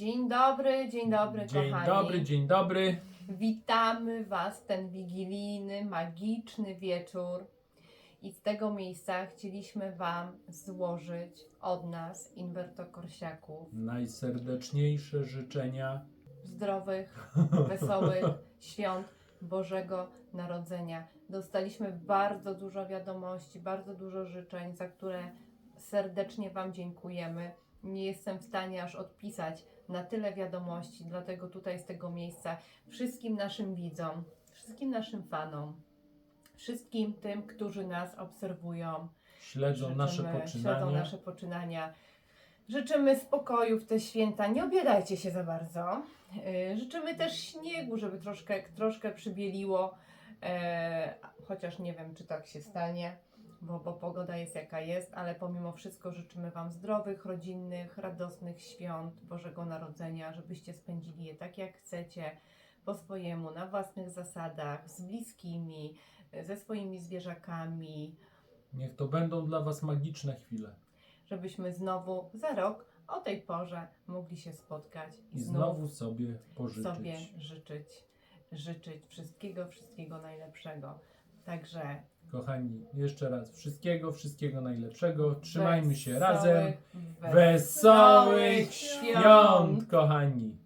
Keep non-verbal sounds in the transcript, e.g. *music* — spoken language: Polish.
Dzień dobry, dzień dobry, Dzień kochani. dobry, dzień dobry. Witamy Was w ten wigilijny, magiczny wieczór. I z tego miejsca chcieliśmy Wam złożyć od nas, inwertokorsiaków, Najserdeczniejsze życzenia. zdrowych, *laughs* wesołych świąt Bożego Narodzenia. Dostaliśmy bardzo dużo wiadomości, bardzo dużo życzeń, za które serdecznie Wam dziękujemy. Nie jestem w stanie aż odpisać na tyle wiadomości, dlatego tutaj z tego miejsca wszystkim naszym widzom, wszystkim naszym fanom, wszystkim tym, którzy nas obserwują, Śledzą nasze Życzymy- poczynania. Śledzą nasze poczynania. Życzymy spokoju w te święta. Nie obiadajcie się za bardzo. Yy, Życzymy też śniegu, żeby troszkę, troszkę przybieliło. E, chociaż nie wiem, czy tak się stanie, bo, bo pogoda jest jaka jest, ale pomimo wszystko życzymy Wam zdrowych, rodzinnych, radosnych świąt Bożego Narodzenia, żebyście spędzili je tak, jak chcecie, po swojemu, na własnych zasadach, z bliskimi, ze swoimi zwierzakami, Niech to będą dla Was magiczne chwile. żebyśmy znowu za rok o tej porze mogli się spotkać i, I znowu sobie pożyczyć. sobie życzyć, życzyć wszystkiego, wszystkiego najlepszego. Także Kochani, jeszcze raz wszystkiego, wszystkiego najlepszego. Trzymajmy się razem. Wesołych świąt, kochani.